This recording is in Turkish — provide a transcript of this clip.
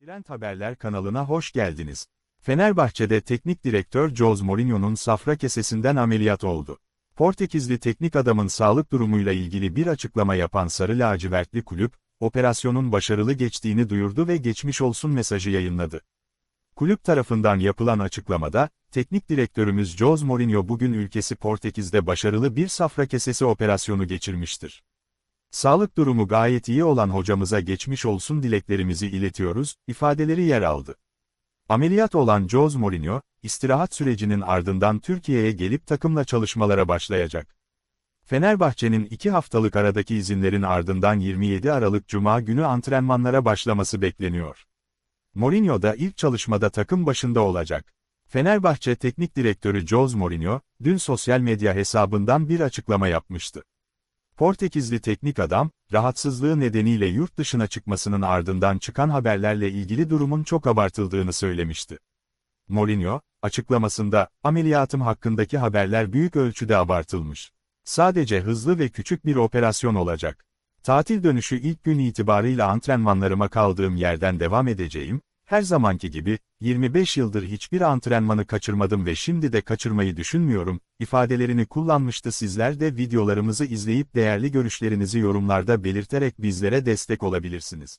Trend Haberler kanalına hoş geldiniz. Fenerbahçe'de teknik direktör Jose Mourinho'nun safra kesesinden ameliyat oldu. Portekizli teknik adamın sağlık durumuyla ilgili bir açıklama yapan Sarı Lacivertli kulüp, operasyonun başarılı geçtiğini duyurdu ve geçmiş olsun mesajı yayınladı. Kulüp tarafından yapılan açıklamada, teknik direktörümüz Jose Mourinho bugün ülkesi Portekiz'de başarılı bir safra kesesi operasyonu geçirmiştir. Sağlık durumu gayet iyi olan hocamıza geçmiş olsun dileklerimizi iletiyoruz, ifadeleri yer aldı. Ameliyat olan Jose Mourinho, istirahat sürecinin ardından Türkiye'ye gelip takımla çalışmalara başlayacak. Fenerbahçe'nin iki haftalık aradaki izinlerin ardından 27 Aralık Cuma günü antrenmanlara başlaması bekleniyor. Mourinho da ilk çalışmada takım başında olacak. Fenerbahçe Teknik Direktörü Jose Mourinho, dün sosyal medya hesabından bir açıklama yapmıştı. Portekizli teknik adam, rahatsızlığı nedeniyle yurt dışına çıkmasının ardından çıkan haberlerle ilgili durumun çok abartıldığını söylemişti. Mourinho, açıklamasında, ameliyatım hakkındaki haberler büyük ölçüde abartılmış. Sadece hızlı ve küçük bir operasyon olacak. Tatil dönüşü ilk gün itibarıyla antrenmanlarıma kaldığım yerden devam edeceğim, her zamanki gibi, 25 yıldır hiçbir antrenmanı kaçırmadım ve şimdi de kaçırmayı düşünmüyorum, ifadelerini kullanmıştı sizler de videolarımızı izleyip değerli görüşlerinizi yorumlarda belirterek bizlere destek olabilirsiniz.